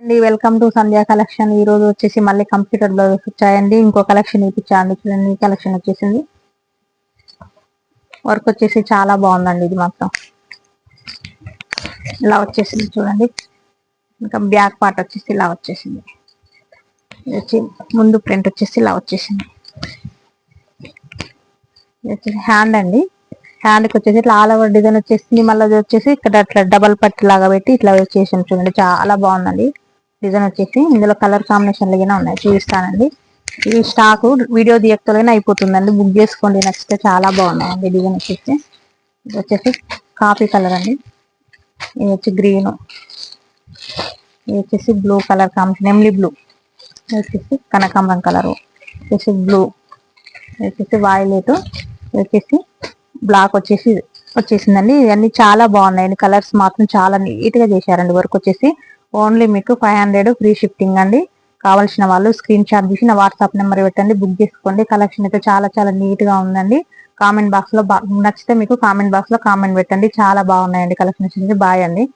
అండి welcome to Sandhya collection. ఈ రోజు వచ్చేసి మళ్ళీ కంప్యూటర్ బ్లౌజెస్ వచ్చాయండి. ఇంకో కలెక్షన్ ఇప్పించాండి చూడండి ఈ కలెక్షన్ వచ్చేసింది. వర్క్ వచ్చేసి చాలా బాగుందండి ఇది మాత్రం. ఇలా వచ్చేసింది చూడండి. ఇంకా బ్యాక్ పార్ట్ వచ్చేసి ఇలా వచ్చేసింది. వచ్చి ముందు ప్రింట్ వచ్చేసి ఇలా వచ్చేసింది. వచ్చేసి హ్యాండ్ అండి. హ్యాండ్కి వచ్చేసి ఇట్లా ఆల్ ఓవర్ డిజైన్ వచ్చేసింది. మళ్ళీ వచ్చేసి ఇక్కడ అట్లా డబల్ పట్టు లాగా పెట్టి ఇట్లా వచ్చేసింది చూడండి. చాలా బాగుందండి. డిజైన్ వచ్చేసి ఇందులో కలర్ కాంబినేషన్లు అయినా ఉన్నాయి. చూపిస్తానండి. ఇవి స్టాక్ వీడియో తీయకపోయినా అయిపోతుందండి. బుక్ చేసుకోండి. నచ్చితే చాలా బాగున్నాయండి డిజైన్ వచ్చేసి. ఇది వచ్చేసి కాఫీ కలర్ అండి. ఇది వచ్చి గ్రీన్ ఇది వచ్చేసి బ్లూ కలర్ కాంబినేషన్ ఎమ్లీ బ్లూ ఇది వచ్చేసి కనకాంబరం కలర్ వచ్చేసి బ్లూ ఇది వచ్చేసి వాయిలెట్ ఇది వచ్చేసి బ్లాక్ వచ్చేసి వచ్చేసిందండి. ఇవన్నీ చాలా బాగున్నాయండి. కలర్స్ మాత్రం చాలా నీట్గా చేశారండి. వర్క్ వచ్చేసి ఓన్లీ మీకు ఫైవ్ హండ్రెడ్ ఫ్రీ షిఫ్టింగ్ అండి. కావాల్సిన వాళ్ళు స్క్రీన్ షాట్ తీసి నా వాట్సాప్ నెంబర్ పెట్టండి బుక్ చేసుకోండి. కలెక్షన్ అయితే చాలా చాలా నీట్గా ఉందండి. కామెంట్ బాక్స్లో బా- నచ్చితే మీకు కామెంట్ బాక్స్లో కామెంట్ పెట్టండి. చాలా బాగున్నాయండి కలెక్షన్ బాయ్ అండి.